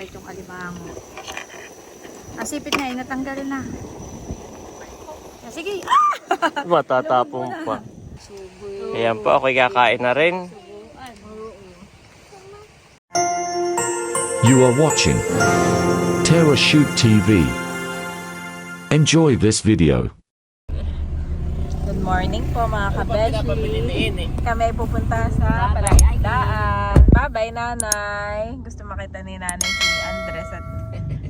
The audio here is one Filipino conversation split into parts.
diretsong alimango. Ang sipit nga, inatanggalin na. Ah, Sige. Ah! Matatapong pa. Ayan po, ako'y kakain na rin. You are watching Terra Shoot TV. Enjoy this video. Good morning po mga kabeshi. eh. Kami ay pupunta sa Palaisdaan. Bye-bye nanay. Gusto makita ni nanay si Andres at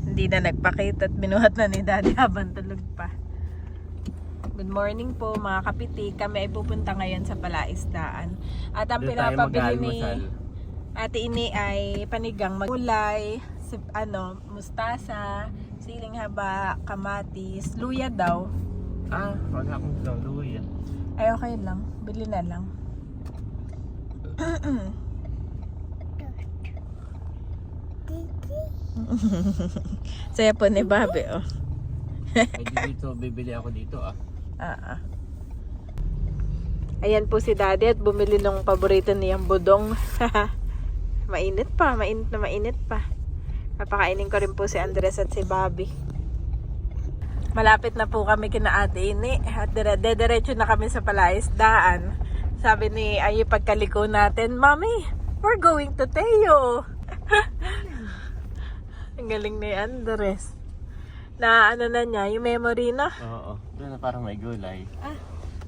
hindi na nagpakita at binuhat na ni daddy habang tulog pa. Good morning po mga kapiti. Kami ay pupunta ngayon sa Palaisdaan. At ang pinapabili ni Ate Ini ay panigang magulay, sip- ano, mustasa, siling haba, kamatis, luya daw. Ah, wala akong luya. Ay, okay lang. Bili na lang. Saya po ni Bobby, oh. Ay, dito, bibili ako dito ah. Ah, ah. Ayan po si Daddy at bumili ng paborito niyang budong. mainit pa, mainit na mainit pa. Papakainin ko rin po si Andres at si Bobby. Malapit na po kami kina ate ini at dire dediretso na kami sa palaisdaan. Sabi ni Ayi pagkaliko natin, Mami, we're going to Teo. Ang galing ni Andres. Na ano na niya, yung memory na. Oo, doon na parang may gulay.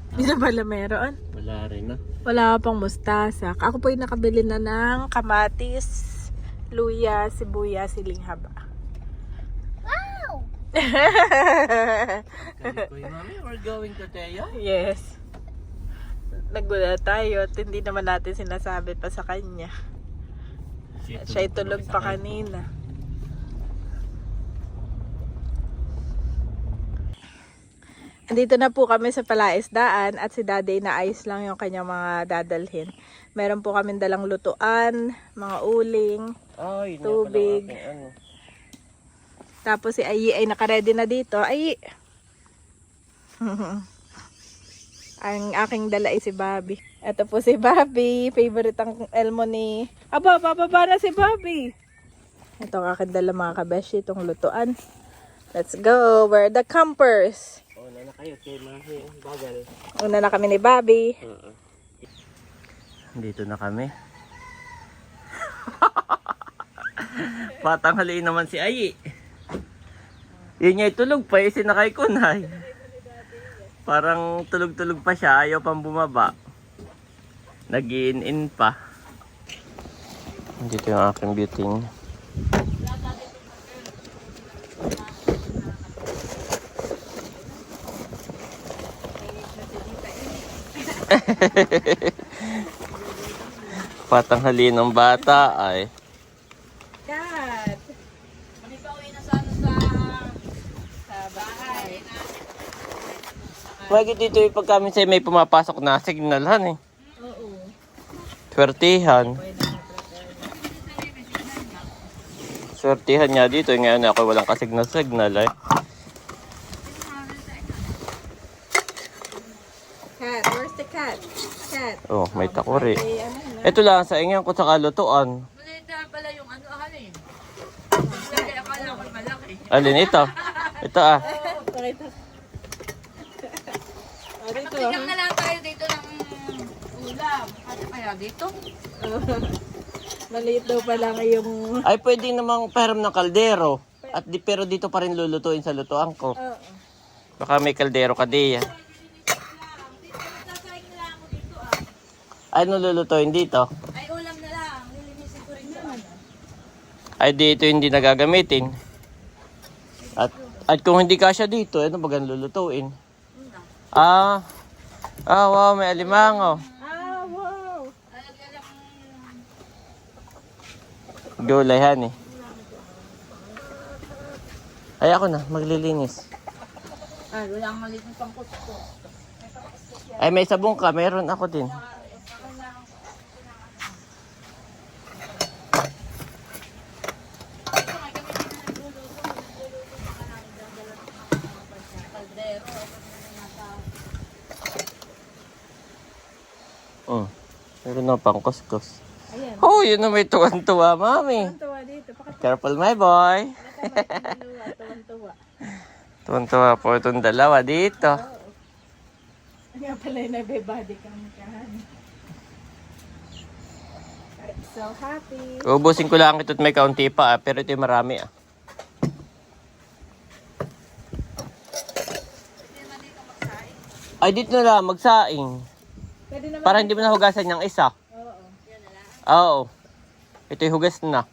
Hindi na pala meron. Wala rin na. Wala pang mustasa. Ako po yung nakabili na ng kamatis, luya, sibuyas, siling haba. Kuya mami, we're going to Teo. yes. Nagulat tayo at hindi naman natin sinasabi pa sa kanya. At siya tulog pa kanina. Andito na po kami sa palaisdaan at si Daday na ayos lang yung kanyang mga dadalhin. Meron po kami dalang lutuan, mga uling, Ay, Tubig. aking ano. Tapos si Ayi ay nakaredy na dito. Ayi! ang aking dala ay si Bobby. Ito po si Bobby. Favorite ang elmo ni... Aba, bababa na si Bobby. Ito ang aking dala mga kabeshi. Itong lutuan. Let's go. Where the campers? Oh, na na kayo, kay Mahi. Bagal. Una na kami ni Bobby. Oo. Dito na kami. Patanghaliin naman si Ayi. Yun niya tulog pa, eh, sinakay ko na. Parang tulog-tulog pa siya, ayaw pang bumaba. nag in pa. Dito yung aking beauty niya. Patanghaliin ng bata ay. Kat! Pwede dito yung pag kami sa may pumapasok na signalhan eh. Oo. Swertihan. Swertihan niya dito. Ngayon ako walang kasignal-signal eh. Cat, where's the cat? Cat. Takuri. Ano na? Ito lang sa ingyan ko sa kalutuan. Alin ito? Ito ah. Dito. Bigyan na lang tayo dito ng ulam. Ano kaya dito? Maliit daw pa lang yung... Ay pwede namang pahiram ng kaldero. At di, pero dito pa rin lulutuin sa lutuan ko. Oo. Baka may kaldero ka diya. Ano lulutuin dito? Ay, ulam na lang. Lilinisin ko rin naman. Ay, dito hindi nagagamitin. At, at kung hindi kasya dito, ano ba gan lulutuin? Ah, ah, wow, may alimango. Ah, wow! Gulay, eh. Ay, ako na, maglilinis. Ah, wala ang maliit ng pangkusko. Ay, may sabong ka, meron ako din. Oh, meron na pang kuskus. Ayan. Oh, yun na may tuwan-tuwa, mami. Tawa dito. Pakita Careful, my boy. Tuwa, tuwan-tuwa. Tuntua po itong dalawa dito. Nga pala yung nabibody kami kahan. So happy. Ubusin ko lang ito at may kaunti pa ah, pero ito yung marami ah. Ay, dito na lang, magsaing. Pwede naman. Para hindi mo nahugasan yung isa. Oo. Oo. Ito yung hugas na.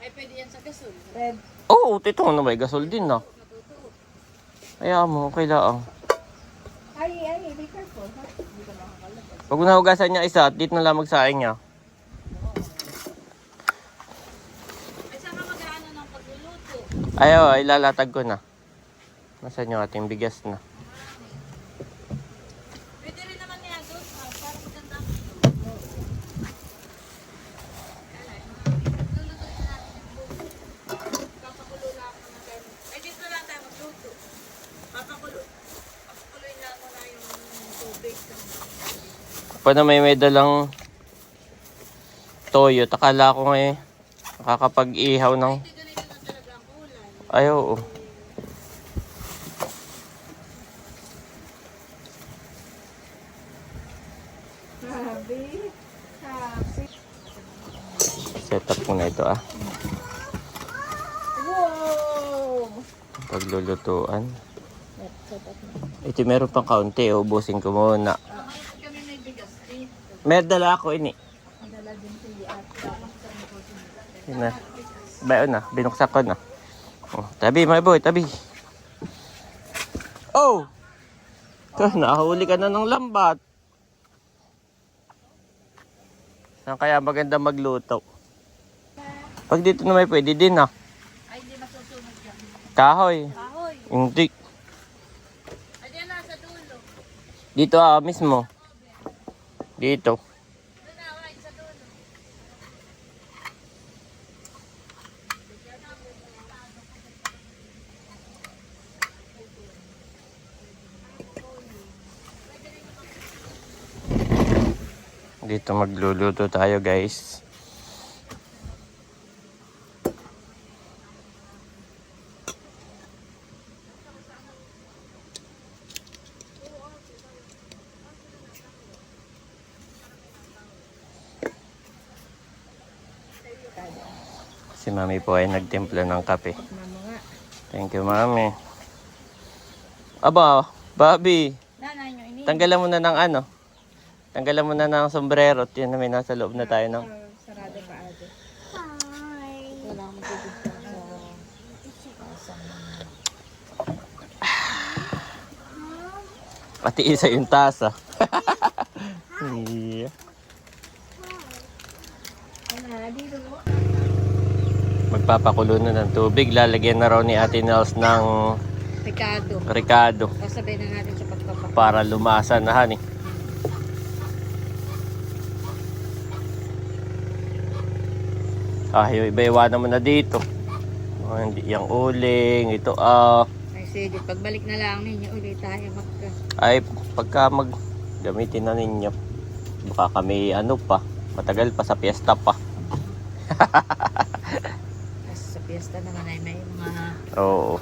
Ay, pwede yan sa gasol. Red. Oo, ito na may gasol din na. Kaya mo, okay lang. Ay, ay, be careful. ha? Hindi ka. Pag nahugasan niya isa, at dito na lang magsaing niya. Ay, saan ka mag-ano ng pagluluto? Ayaw, ay lalatag ko na. Nasaan yung ating bigas na? Pwede rin naman niya doon. ah, Para maganda ang Papakulo lang ako ng kayo. Ay, dito lang tayo magluto. Papakulo. Papakuloy lang ako na yung tubig. Pa na may may dalang toyo. Takala ko ngayon nakakapag-ihaw ng... Ay, oo. Set up ko na ito ah. Wow! Paglulutuan. Ito meron pang kaunti. Ubusin ko muna. Kami may bigas dito. May dala ako ini. Yun na. Bayo na. Binuksan ko na. Oh, tabi, my boy. Tabi. Oh! Ka, nakahuli ka na ng lambat. Saan kaya maganda magluto? Pag dito na may pwede din ah. Ay, hindi masusunod yan. Kahoy. Ahoy. Hindi. Ay, yan nasa dulo. Dito ah, mismo. Dito. Dito magluluto tayo guys. Si mami po ay nagtimpla ng kape. Thank you mami. Aba, Bobby. Tanggalan mo na ng ano. Tanggalan mo na ng sombrero. Yun na may nasa loob na tayo ng... Sarado pa ate. Wala akong magiging Pati isa yung tasa. yeah. Ano, dito mo? Magpapakulo na ng tubig. Lalagyan na raw ni Ate Nels ng Pecado. Ricardo Pasabay na natin sa pagpapakain. para lumasa na hani. Ah, yung iba iwanan mo na dito. Oh, hindi yung uling, ito ah. Ay, sige. Pagbalik na lang ninyo ulit tayo magka. ay, pagka mag gamitin na ninyo. Baka kami ano pa, matagal pa sa piyesta pa. Piyesta naman ay may mga Oo.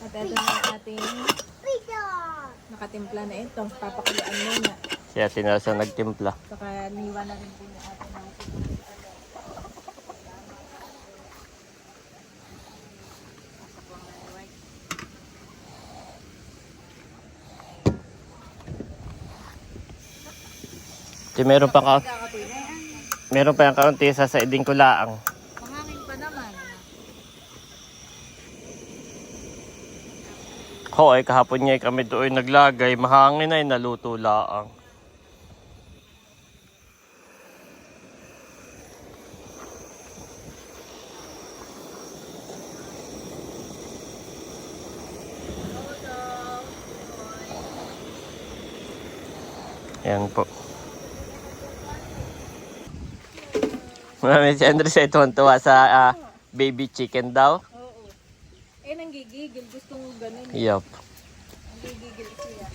At ito na ating nakatimpla na ito. Papakulaan muna. Si Ate nagtimpla. Saka niwa na rin din yung Di meron pa ka Meron pa yung kaunti sa saiding ko laang. Mahangin pa naman. Ho, ay kahapon niya kami doon naglagay. Mahangin ay naluto laang. Yan po. Marami si Andres ay tuwan-tuwa sa ah, baby chicken daw. Oo. Eh, nanggigigil. Gusto mo ganun. Yup. Nanggigigil siya.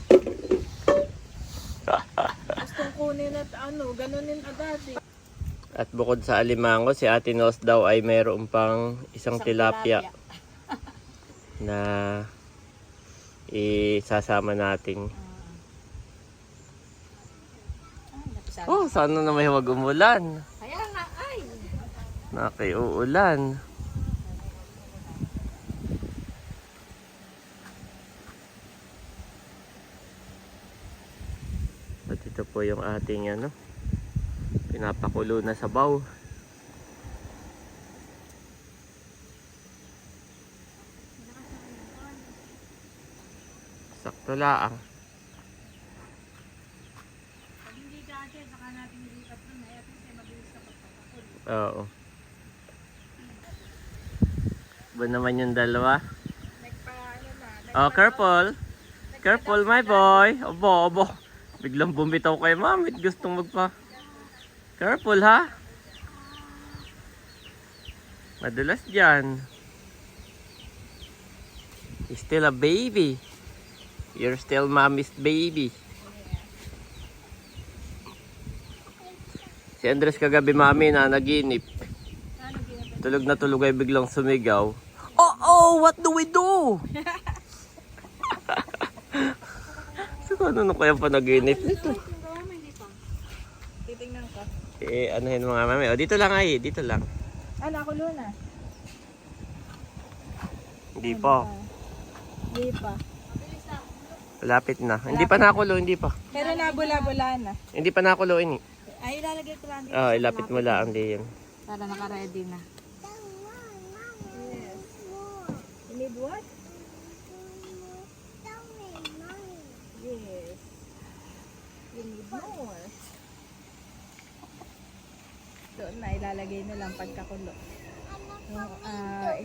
Gustong kunin at ano, ganunin agad eh. At bukod sa alimango, si Ate Nos daw ay mayroon pang isang, tilapia, na isasama natin. Oh, sana na may huwag umulan. Nakiuulan. At ito po yung ating ano, pinapakulo na sabaw. Sakto laang. Oo. Ba naman yung dalawa? Oh, careful. Careful, my boy. Obo, obo. Biglang bumitaw kay mamit. Gustong magpa... Careful, ha? Madulas dyan. You're still a baby. You're still mommy's baby. Si Andres kagabi mami na naginip. Tulog na tulog ay biglang sumigaw. Oh, oh, what do we do? so, ano na kaya pa naginip nito? Titingnan ko. Eh, anuhin mga mami. O, dito lang ay, dito lang. Ah, nakulo na. Hindi pa. Hindi pa. Malapit na. Hindi pa nakulo, hindi pa. Pero nabula-bula na. Hindi pa nakulo ini. Ay, ilalagay ko lang. Ah, ilapit mo lang di yan. Para naka-ready na. Need what? Yes. You need more. Doon na ilalagay na lang pagkakulo. Yung ah,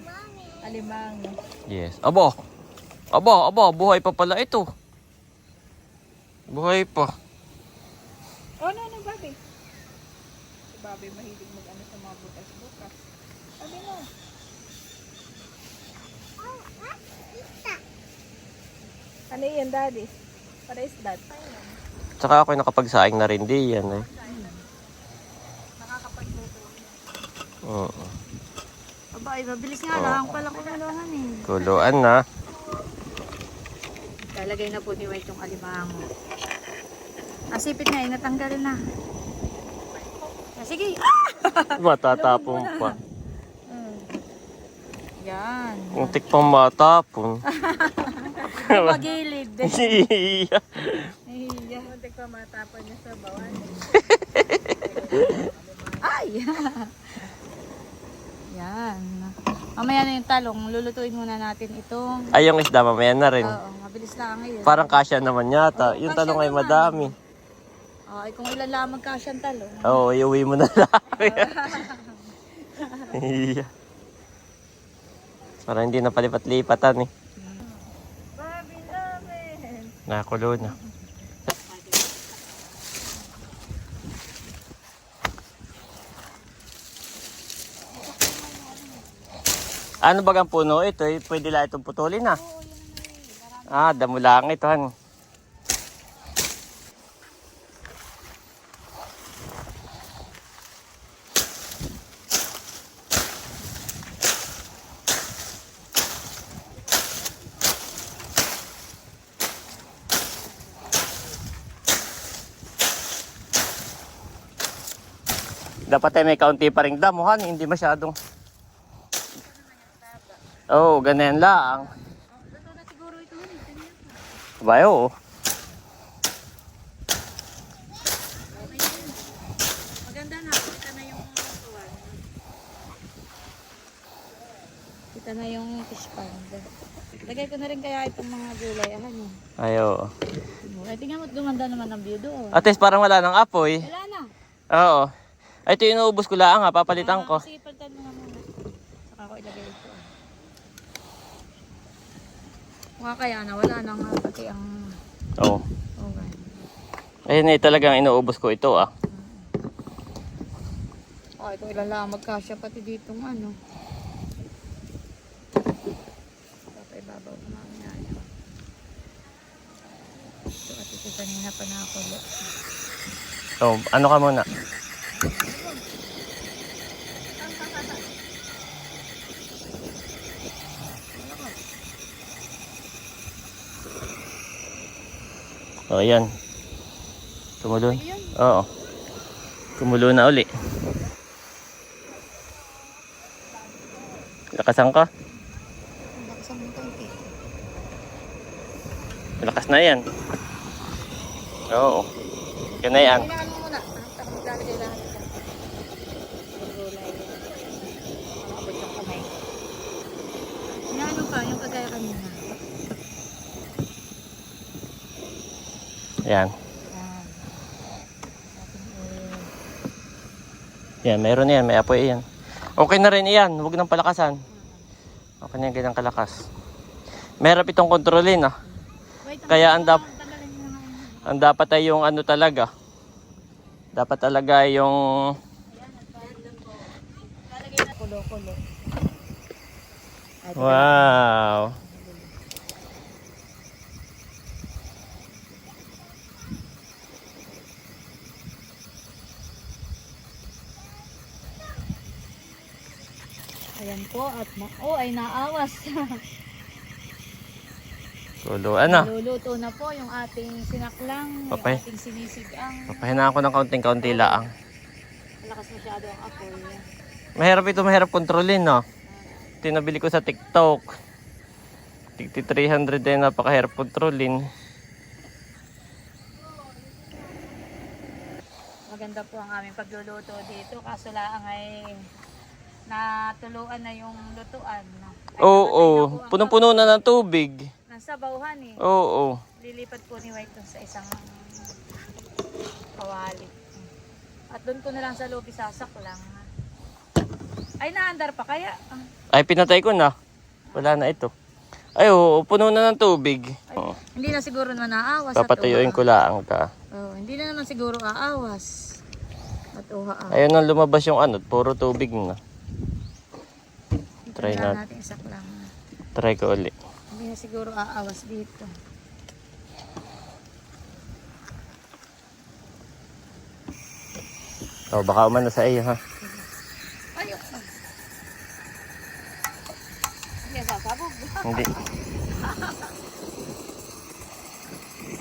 alimango. Yes. Abo. Abo, abo, buhay pa pala ito. Buhay pa. Oh, no, no, Bobby. Si Bobby mahilig mag-ano sa mga butas-butas. Sabi mo. Ano yan, Daddy? What is that? Tsaka ako nakapagsaing na rin di yan eh. Oo. Aba, ay, mabilis nga lang pala kumuluhan eh. Kuluan na. Lalagay na po ni White yung alimango. Asipit na, eh, natanggal na. Ah, sige. Ah! Matatapon pa. Yan. Muntik pang matapon. Pagilid. Iya. Iya. Muntik pa matapon niya sa bawan. Ay! Yan. Mamaya na yung talong. Lulutuin muna natin itong... Ay, yung isda mamaya na rin. Oo, mabilis lang ngayon. Parang kasya naman yata. Oo, Yung talong ay naman. madami. Ay, kung ilan lamang kasyang talong. Oo, iuwi mo na lang. Iya. Para hindi na palipat-lipatan eh. Bobby, namin! Nakulo na. Ano bagang puno ito? Eh? Pwede lang itong putulin na. Ah, damo lang ito. Han. Dapat ay may kaunti pa rin damuhan, hindi masyadong. Oh, ganyan lang. Bayo. Maganda na. Kita na yung. Kita na yung fish pond. Lagay ko na rin kaya itong mga gulay. Ano? Ayo. Ay, tingnan mo, gumanda naman ang view doon. At least parang wala nang apoy. Wala na. Oo. Ay, ito yung inuubos ko lang ha, papalitan ko. Sige, palitan mo nga muna. Saka ko ilagay ito. Mukha kaya na, wala na nga pati ang... Oo. Okay. Ayun eh, talagang inuubos ko ito ah. Oh, ito ilan lang magkasya pati dito ano. Dapat ibabaw ko mamaya yan. Ito at Ito kanina pa nakakulo. So, ano ka muna? O, oh, yan. Tumulo. Oo. Kumulo na uli. Lakasan ka? Lakasan mo konti. Lakas na yan. Oo. Yan na yan. Kailangan mo muna. Tapos maglalagay lahat dyan. Gulay. Makabot yung kamay. Inaano pa, yung kagaya kanina. Yan. Yan. Meron yan. May apoy yan. Okay na rin yan. Huwag nang palakasan. Okay na yan, ganyan kalakas. Merap itong kontrolin ah. Kaya ang dap- tagalin mo na ngayon. ang dapat ay yung ano talaga. Dapat talaga yung wow. Ayan po at na- oh ay naawas. Tulo, ano? Luluto na po yung ating sinaklang, Papay. yung ating sinisigang. Papahinaan ko ng kaunting-kaunti laang. Malakas masyado ang apoy. Mahirap ito, mahirap kontrolin, no? Tinabili ko sa TikTok. Tigti 300 din, napakahirap kontrolin. Maganda po ang aming pagluluto dito. Kaso lang ay natuluan na yung lutuan. Ay, Oo, po ang Punong-puno na ng tubig. Nasa bauhan eh. Oo, oo. Lilipat po ni White sa isang kawali. At doon ko na lang sa loob isasak lang. Ay, naandar pa kaya? Ah, Ay, pinatay ko na. Wala na ito. Ay, oo, puno na ng tubig. Oo. Hindi na siguro na naawas. at Papatuyuin uha. ko lang ka. Oh, hindi na naman siguro aawas. At uha. Ayun na lumabas yung ano, puro tubig na. Try na natin. natin isak lang. Try ko uli. Hindi na siguro aawas dito. Oh, baka umano sa iyo, ha? Ayok. Hindi sasabog. Hindi.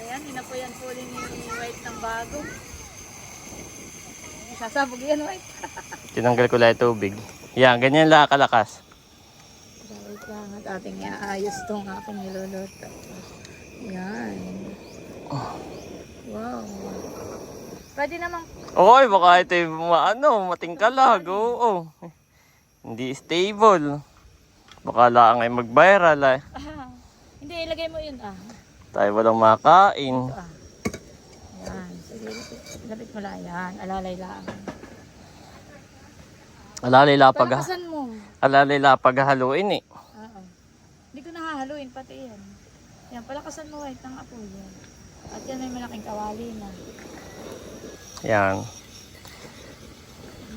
Ayan, hinapuyan po rin ni White ng bago. Sasabog yan, White. Tinanggal ko lang yung tubig. Yan, ganyan lang kalakas. At ating iaayos tong aking niluluto. Yan. Wow. Pwede namang Oy, baka ito yung ano, matingkalag. Oo. Hindi stable. Baka lang ay mag-viral. Ah, hindi, ilagay mo yun ah. Tayo walang makain. Ito ah. Yan. Sige, lapit, lapit mo lang. Yan. Alalay lang. Alalay lapag, Palakasan mo. alalay lapag haluin eh. Nahahaluin, pati yan. Yan, palakasan mo white ng apoy yan. At yan may malaking kawali na. Yan.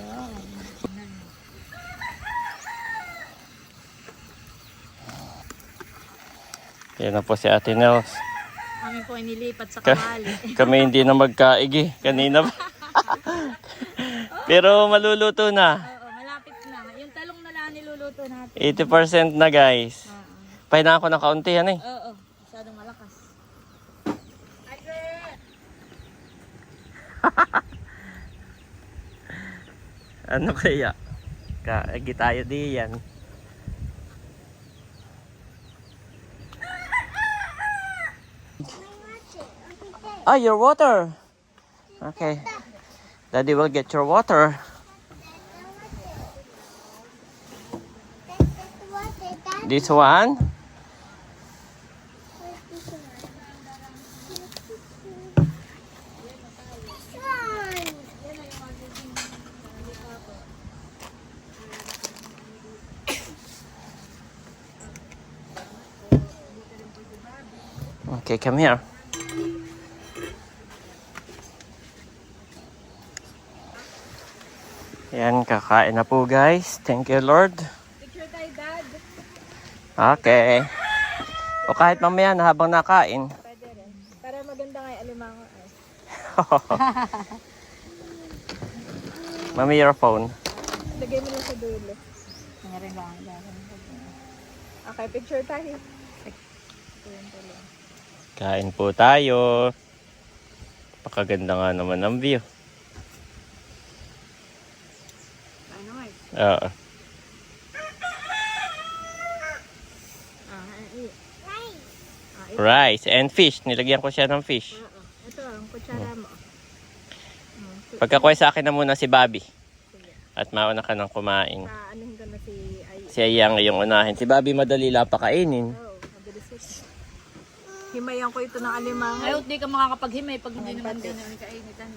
Yan. Yan na po si Ate Nels. Kami po inilipat sa kawali. Kami hindi na magkaigi. Kanina pa. Pero maluluto na. Oo, malapit na. Yung talong na lang niluluto natin. 80% na guys. Oo. Pahinaan ko ng kaunti yan eh. Oo, masyadong malakas. Ano kaya? Kaigi tayo di yan. Ah, your water. Okay. Daddy will get your water. This one? Okay, come here. Yan, kakain na po guys. Thank you Lord. Okay. O kahit mamaya na habang nakain. Pwede rin. Para maganda nga yung Mami, your phone. Lagay mo lang sa dulo. Nangyari lang. Okay, picture tayo. Kain po tayo. Pakaganda nga naman ang view. Ano ay? Oo. Rice and fish. Nilagyan ko siya ng fish. Ito, ang kutsara mo. Pagkakuha sa akin na muna si Bobby. At mauna ka nang kumain. Sa anuhin ko na si Ay. Si Ayang yung unahin. Si Bobby madali lang pakainin. Mabilis. Himayan ko ito ng alimang. Ayaw, di ka makakapaghimay pag hindi naman din yung kainitan.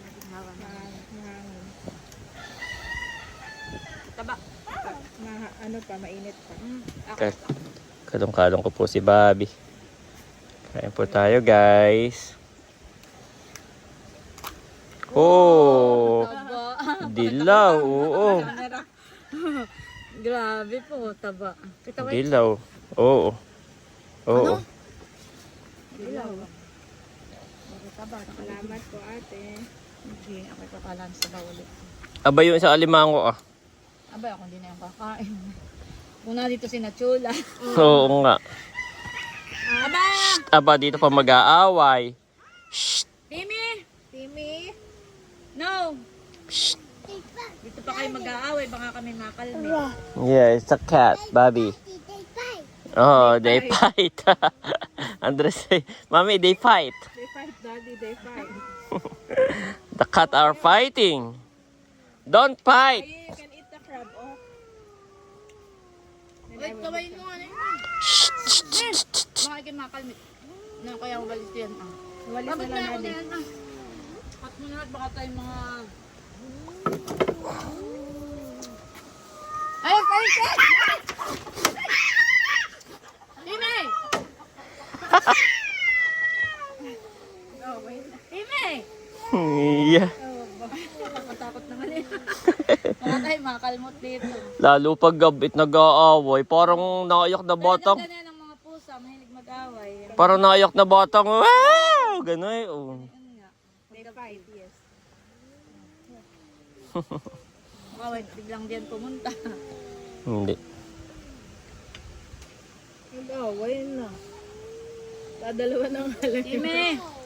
Taba. Ma, ano pa, mainit pa. Mm. Kalong-kalong ko po si Bobby. Kain po tayo guys. Oh! Dilaw, oo. Grabe po, taba. Kita Dilaw. Oo. Oo. ilaw. Taba. Salamat po ate. Hindi, ako kakalan sa bawali. Aba yung sa alimango ah. Abay, ako hindi na yung kakain. Una dito si Nachula. Oo nga. Aba! Shh, aba dito pa mag-aaway. Timmy! Timmy. No! Dito pa kayo mag-aaway, baka kami makalmi. Yeah, it's a cat, Bobby. Oh, they fight. Andres say, Mommy, they fight. They fight, daddy, they fight. The cat are fighting. Don't fight. Ay, you can eat the crab, oh. Wait, kawain mo ano yun? Baka kayo makalmi. Na kaya walis yan ah. Walis na na lang, ako daddy. na yan ah. Cut mo na at baka tayo mga... Ay, ay, ay! Timmy! Timmy! yeah. Nakakatakot naman eh. Baka dito. Lalo pag gabit nag-aaway, parang naiyak na batang. Ganyan ang mga pusa, mahilig mag-away. Parang naiyak na batang. Wow! Gano'n eh. Oh. Yun nga. They fight, yes. Away, biglang diyan pumunta. Hindi. Mag-away na. Dadalawa ng halang. Timmy!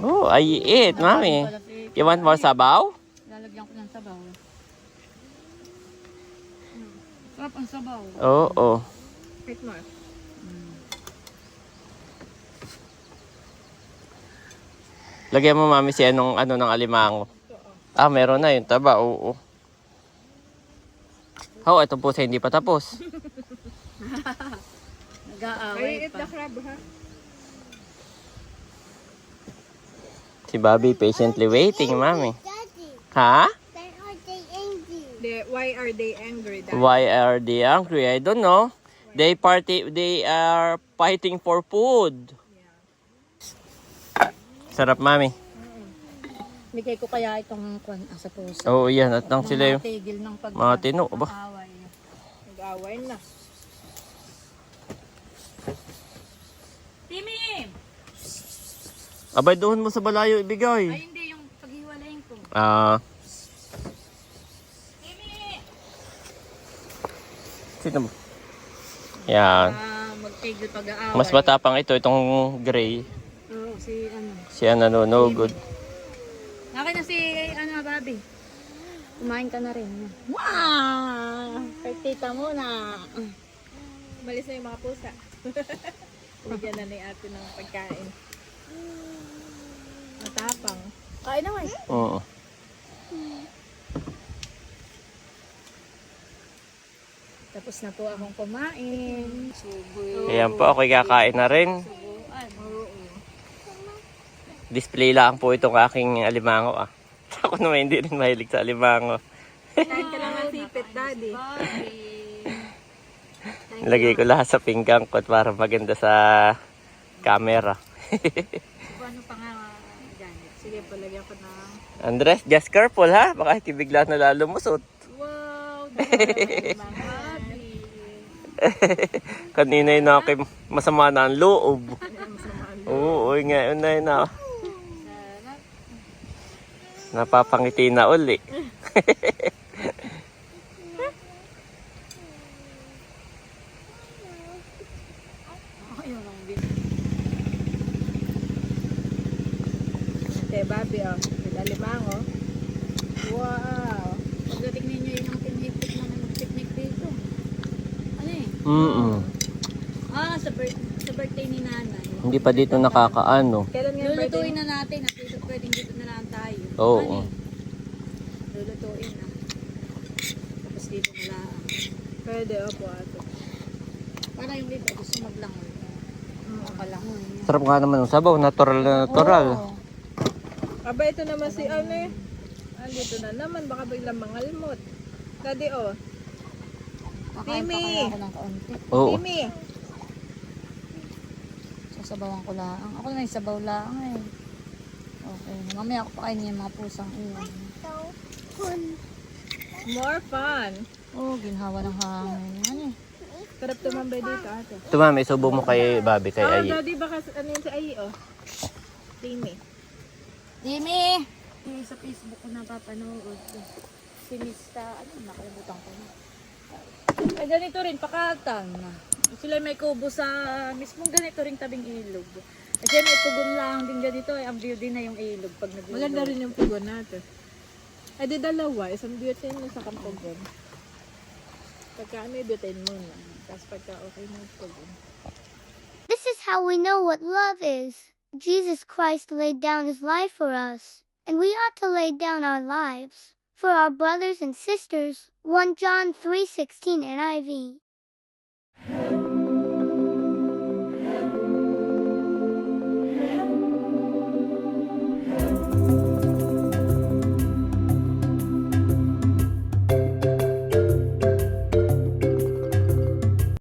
Oh, I eat, Mami. You want more sabaw? Lalagyan ko ng sabaw. Sarap ang sabaw. Oo. Oh, Wait more. Lagyan mo, Mami, si anong ano ng alimango. Ah, meron na yun. Taba, oo. Oh, ito po sa hindi pa tapos. Nag-aaway Ay, eat pa. the crab, ha? Si Bobby patiently waiting, Mami. Ha? They, why are they angry? Why are they angry? I don't know. They party they are fighting for food. Sarap, Mami. Bigay ko kaya itong kwan ah, sa puso. Oo, yan. At nang sila yung Tigil ng pag mga tino. Ba? away. Mag-away na. Timmy! Abay, doon mo sa balayo ibigay. Ay hindi, yung paghiwalayin ko. Ah, Timmy! sino mo? Yan. Ah, magtigil pag-aaway. Mas matapang ito, itong gray. Oo, si ano. Siya nanonogod. Akin na si ano, Bobby. Kumain ka na rin. Wow! Pertita muna. Malis na yung mga pusa. Bigyan na ni ate ng pagkain. Matapang. Kain naman. Oo. Tapos na po akong kumain. Subo. Ayan po, ako'y kakain na rin. Subuan. Display lang po itong aking alimango ah. Ako naman hindi rin mahilig sa alimango. Kain ka lang ng sipit, daddy. Bobby. Lagay ko lahat sa pinggang ko para maganda sa camera. Ano pa nga, Janet? Sige, palagyan ko ng... Andres, just careful ha. Baka hindi bigla na lalo musot. Wow! Kanina yun na kay masama na ang loob. Oo, uy, ngayon na yun na. Napapangiti na uli. Kay Bobby, oh. Sila limango. Wow. Pagdating ninyo yun ang pinipit namin mag-picnic dito. Ano eh? Mm Ah, sa, bir- sa birthday ni nanay. Hindi pa dito nakakaano. Kailan nga? Lulutuin na natin at dito pwedeng dito na lang tayo. Oo. Ano eh? Lulutuin na. Tapos dito na lang. Pwede, opo, ate. Para yung iba gusto maglangoy. Makalangoy. Sarap nga naman ng sabaw. Natural na natural. Oo. Aba, ito naman si ano eh. Andito na naman, baka biglang mangalmot. Daddy, oh. Kakain pa Mimi! kaya ako ng kaunti. Oo. Timmy! Sasabawan ko lang. Ako na yung sabaw lang eh. Okay. Mamaya ako pakainin yung mga pusang iyon. More fun! Oh, ginhawa ng hangin. Ano eh? Sarap tumambay dito, ate. Ito mami, subo mo kay Bobby, kay Oh, Ayi. daddy, baka ano yun si Ayi, oh. Timmy. Jimmy! Eh, sa Facebook ko napapanood. Si Mista, ano, nakalimutan ko na. Ay, ganito rin, pakatan. Sila may kubo sa mismong ganito rin tabing ilog. At yan, may pugon lang din ganito. Eh, ang view din na yung ilog pag nag Maganda rin yung pugon natin. Ay, di dalawa. Isang butane mo sa kampugon. Pagka ano yung butane muna. Tapos pagka okay na yung pugon. This is how we know what love is. Jesus Christ laid down his life for us, and we ought to lay down our lives for our brothers and sisters. 1 John 3:16 NIV.